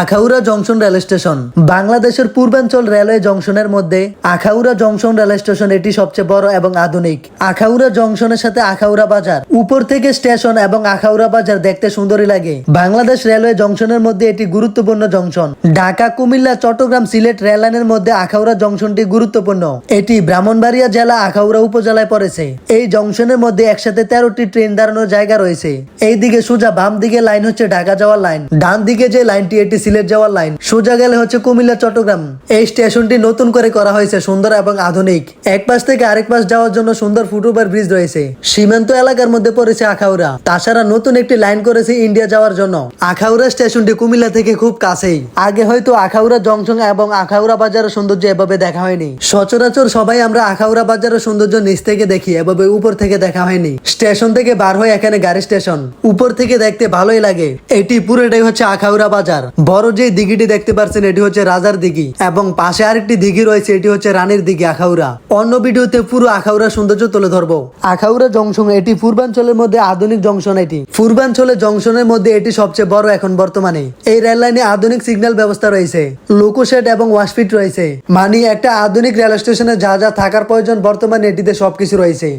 Akhaura junction rail station. বাংলাদেশের পূর্বাঞ্চল railway জংশনের মধ্যে আখাউড়া জংশন রেল স্টেশন এটি সবচেয়ে বড় এবং আধুনিক। আখাউড়া জংশনের সাথে আখাউড়া বাজার। উপর থেকে স্টেশন এবং আখাউড়া বাজার দেখতে সুন্দরই লাগে। বাংলাদেশ রেলওয়ে জংশনের মধ্যে এটি গুরুত্বপূর্ণ জংশন। ঢাকা, কুমিল্লা, চট্টগ্রাম সিলেট রেল লাইনের মধ্যে আখাউড়া জংশনটি গুরুত্বপূর্ণ। এটি ব্রাহ্মণবাড়িয়া জেলা আখাউড়া উপজেলায় পড়েছে। এই জংশনের মধ্যে একসাথে তেরোটি ট্রেন দাঁড়ানোর জায়গা রয়েছে। এই দিকে সোজা বাম দিকে লাইন হচ্ছে ঢাকা যাওয়ার লাইন। ডান দিকে যে লাইনটি, এটি সিলেট যাওয়ার লাইন। সোজা গেলে হচ্ছে কুমিল্লা, চট্টগ্রাম। এই স্টেশনটি নতুন করে করা হয়েছে, সুন্দর এবং আধুনিক। এক পাশ থেকে আরেক পাশ যাওয়ার জন্য সুন্দর ফুটওভার ব্রিজ রয়েছে। সীমান্ত এলাকার মধ্যে পড়েছে আখাউড়া। তাছাড়া নতুন একটি লাইন করেছে ইন্ডিয়া যাওয়ার জন্য। আখাউড়া স্টেশনটি কুমিল্লা থেকে খুব কাছেই। আগে হয়তো আখাউড়া জংশন এবং আখাউড়া বাজারের সৌন্দর্য এভাবে দেখা হয়নি। সচরাচর সবাই আমরা আখাউড়া বাজারের সৌন্দর্য নিচ থেকে দেখি, এভাবে উপর থেকে দেখা হয়নি। স্টেশন থেকে বার হয়ে এখানে গাড়ি স্টেশন। উপর থেকে দেখতে ভালোই লাগে। এটি পুরোটাই হচ্ছে আখাউড়া বাজার। বড় যে দিঘিটি দেখতে পাচ্ছেন এটি হচ্ছে রাজার দিঘি। এবং পাশে আরেকটি দিঘি রয়েছে, এটি হচ্ছে রানীর দিঘি, আখাউড়া। অন্য ভিডিওতে পুরো আখাউড়া সৌন্দর্য তুলে ধরবো। আখাউড়া জংশন, এটি পূর্বাঞ্চলের মধ্যে আধুনিক জংশন এটি। পূর্বাঞ্চলের জংশনের মধ্যে এটি সবচেয়ে বড় এখন বর্তমানে। এই রেল লাইনে আধুনিক সিগন্যাল ব্যবস্থা রয়েছে, লোকোশেড এবং ওয়াশফিট রয়েছে। মানে একটা আধুনিক রেল স্টেশনে যা যা থাকার প্রয়োজন বর্তমানে এটিতে সবকিছু রয়েছে।